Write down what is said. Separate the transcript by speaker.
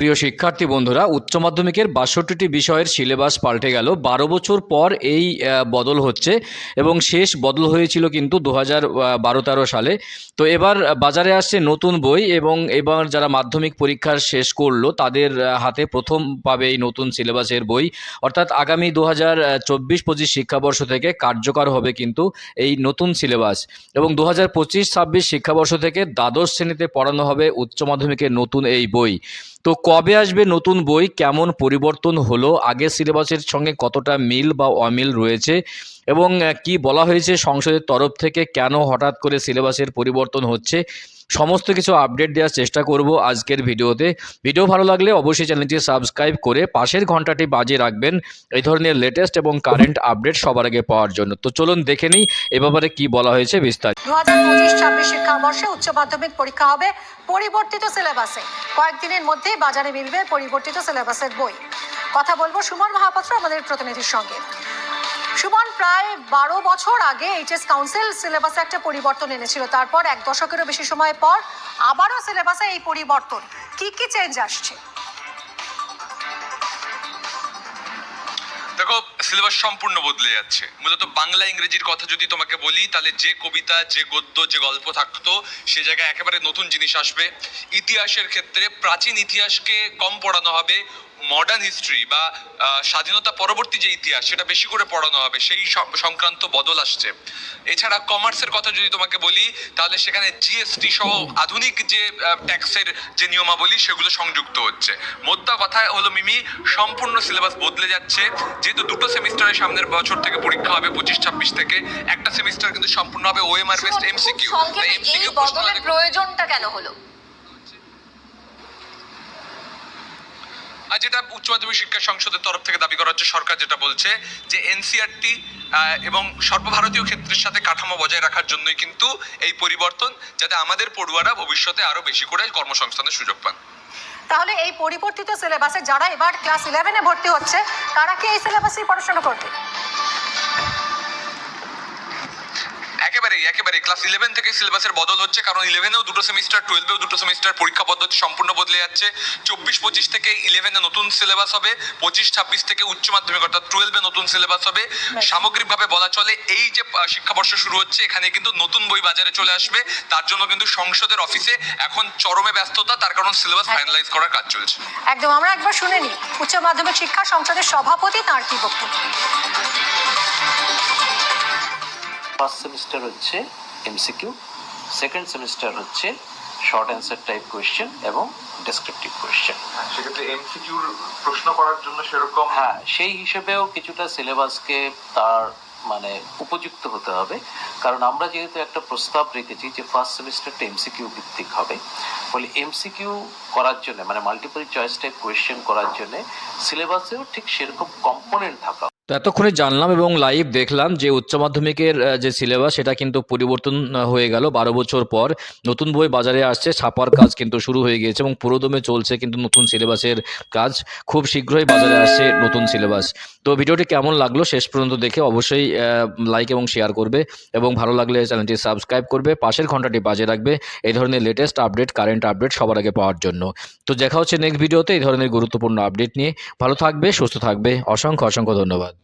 Speaker 1: প্রিয় শিক্ষার্থী বন্ধুরা, উচ্চ মাধ্যমিকের বাষট্টিটি বিষয়ের সিলেবাস পাল্টে গেল। বারো বছর পর এই বদল হচ্ছে এবং শেষ বদল হয়েছিল কিন্তু দু হাজার বারো তেরো সালে। তো এবার বাজারে আসছে নতুন বই এবং এবার যারা মাধ্যমিক পরীক্ষার শেষ করল, তাদের হাতে প্রথম পাবে এই নতুন সিলেবাসের বই। অর্থাৎ আগামী দু হাজার চব্বিশ পঁচিশ শিক্ষাবর্ষ থেকে কার্যকর হবে কিন্তু এই নতুন সিলেবাস। এবং দু হাজার পঁচিশ ছাব্বিশ শিক্ষাবর্ষ থেকে দ্বাদশ শ্রেণীতে পড়ানো হবে উচ্চ মাধ্যমিকের নতুন এই বই। তো কবে আসবে নতুন বই? কেমন পরিবর্তন হলো? আগের সিলেবাসের সঙ্গে কতটা মিল বা অমিল রয়েছে? এবং কি বলা হয়েছে সংসদের তরফ থেকে? কেন হঠাৎ করে সিলেবাসের পরিবর্তন হচ্ছে? সমস্ত কিছু আপডেট দেওয়ার চেষ্টা করব আজকের ভিডিওতে। ভিডিও ভালো লাগলে অবশ্যই চ্যানেলটি সাবস্ক্রাইব করে পাশের ঘন্টাটি বাজিয়ে রাখবেন। এই ধরনের লেটেস্ট এবং কারেন্ট আপডেট সবার আগে পাওয়ার জন্য। তো চলুন দেখে নিই এ ব্যাপারে কি বলা হয়েছে বিস্তারিত।
Speaker 2: দু হাজার পঁচিশ ছাব্বিশ শিক্ষাবর্ষে উচ্চ মাধ্যমিক পরীক্ষা হবে পরিবর্তিত সিলেবাসে। কয়েকদিনের মধ্যেই বাজারে মিলবে পরিবর্তিত সিলেবাসের বই। কথা বলব সুমন মহাপাত্র, আমাদের প্রতিনিধির সঙ্গে। সুমন, প্রায় বারো বছর আগে এইচএস কাউন্সিল সিলেবাসে একটা পরিবর্তন এনেছিল। তারপর এক দশকেরও বেশি সময় পর আবারও সিলেবাসে এই পরিবর্তন। কি কি চেঞ্জ আসছে?
Speaker 3: দেখো সিলেবাস সম্পূর্ণ বদলে যাচ্ছে। মূলত বাংলা, ইংরেজির কথা যদি তোমাকে বলি, তাহলে যে কবিতা, যে গদ্য, যে গল্প থাকতো, সে জায়গায় একেবারে নতুন জিনিস আসবে। ইতিহাসের ক্ষেত্রে প্রাচীন ইতিহাসকে কম পড়ানো হবে মডার্ন হিস্ট্রি বা স্বাধীনতা পরবর্তী যে ইতিহাস সেটা বেশি করে পড়ানো হবে সেই সংক্রান্ত বদল আসছে। এছাড়া কমার্সের কথা যদি তোমাকে বলি তাহলে সেখানে জিএসটি সহ আধুনিক যে ট্যাক্সের যে নিয়মাবলী সেগুলো সংযুক্ত হচ্ছে। মোদ্দা কথা হলো মিমি সম্পূর্ণ সিলেবাস বদলে যাচ্ছে। যেহেতু দুটো সেমিস্টারের সামনের বছর থেকে পরীক্ষা হবে পঁচিশ ছাব্বিশ থেকে একটা সেমিস্টার কিন্তু সম্পূর্ণ হবে ওএমআর বেসড এমসিকিউ এমসিকিউ
Speaker 4: প্রয়োজনটা কেন হলো?
Speaker 3: আর যেটা উচ্চ মাধ্যমিক শিক্ষা সংসদের তরফ থেকে দাবি করা হচ্ছে সরকার যেটা বলছে যে এনসিআরটি এবং সর্বভারতীয় ক্ষেত্রের সাথে কাঠামো বজায় রাখার জন্যই কিন্তু এই পরিবর্তন যাতে আমাদের পড়ুয়ারা ভবিষ্যতে আরও বেশি করে কর্মসংস্থানের সুযোগ পান।
Speaker 2: তাহলে এই পরিবর্তিত সিলেবাসে যারা এবার ক্লাস ইলেভেনে ভর্তি হচ্ছে, তারা কি এই সিলেবাসেই পড়াশোনা করবে?
Speaker 3: একেবারেই ক্লাস ইলেভেন থেকে সিলেবাসের বদল হচ্ছে কারণ ইলেভেনেও দুটো সেমিস্টার টুয়েলভেও দুটো সেমিস্টার পরীক্ষা পদ্ধতি সম্পূর্ণ বদলে যাচ্ছে। চব্বিশ পঁচিশ থেকে ইলেভেনে নতুন সিলেবাস হবে পঁচিশ ছাব্বিশ থেকে উচ্চ মাধ্যমিক অর্থাৎ টুয়েলভে নতুন সিলেবাস হবে। সামগ্রিকভাবে বলা চলে এই যে শিক্ষাবর্ষ শুরু হচ্ছে এখানে কিন্তু নতুন বই বাজারে চলে আসবে। তার জন্য কিন্তু সংসদের অফিসে এখন চরমে ব্যস্ততা তার কারণ সিলেবাস ফাইনালাইজ করার কাজ চলছে।
Speaker 2: একদম আমরা একবার শুনে নিই। উচ্চ মাধ্যমিক শিক্ষা সংসদের সভাপতি তার কি বক্তব্য?
Speaker 5: ফার্স্ট সেমিস্টার হচ্ছে এমসিকিউ সেকেন্ড সেমিস্টার হচ্ছে শর্ট অ্যান্সার টাইপ কোয়েশ্চেন এবং ডেসক্রিপটিভ কোয়েশ্চেন
Speaker 6: সেক্ষেত্রে এমসিকিউর প্রশ্ন করার জন্য সেরকম
Speaker 5: হ্যাঁ সেই হিসেবেও কিছুটা সিলেবাসকে তার মানে উপযুক্ত হতে হবে। কারণ আমরা যেহেতু একটা প্রস্তাব রেখেছি যে ফার্স্ট সেমিস্টারটা এমসিকিউ ভিত্তিক হবে ফলে এমসিকিউ করার জন্য মানে মাল্টিপল চয়েস টাইপ কোয়েশ্চেন করার জন্য সিলেবাসেও ঠিক সেরকম কম্পোনেন্ট থাকা
Speaker 1: তো এতক্ষণে জানলাম এবং লাইভ দেখলাম যে উচ্চ মাধ্যমিকের যে সিলেবাস সেটা কিন্তু পরিবর্তন হয়ে গেল। বারো বছর পর নতুন বই বাজারে আসছে, ছাপার কাজ কিন্তু শুরু হয়ে গিয়েছে এবং পুরোদমে চলছে কিন্তু নতুন সিলেবাসের কাজ। খুব শীঘ্রই বাজারে আসছে নতুন সিলেবাস তো ভিডিওটি কেমন লাগল শেষ পর্যন্ত দেখে অবশ্যই লাইক এবং শেয়ার করবে এবং ভালো লাগলে চ্যানেলটি সাবস্ক্রাইব করবে, পাশের ঘন্টাটি বাজে রাখবে। এই ধরনের লেটেস্ট আপডেট কারেন্ট আপডেট সবার আগে পাওয়ার জন্য। তো দেখা হচ্ছে নেক্সট ভিডিওতে এই ধরনের গুরুত্বপূর্ণ আপডেট নিয়ে। ভালো থাকবে, সুস্থ থাকবে। অসংখ্য অসংখ্য ধন্যবাদ।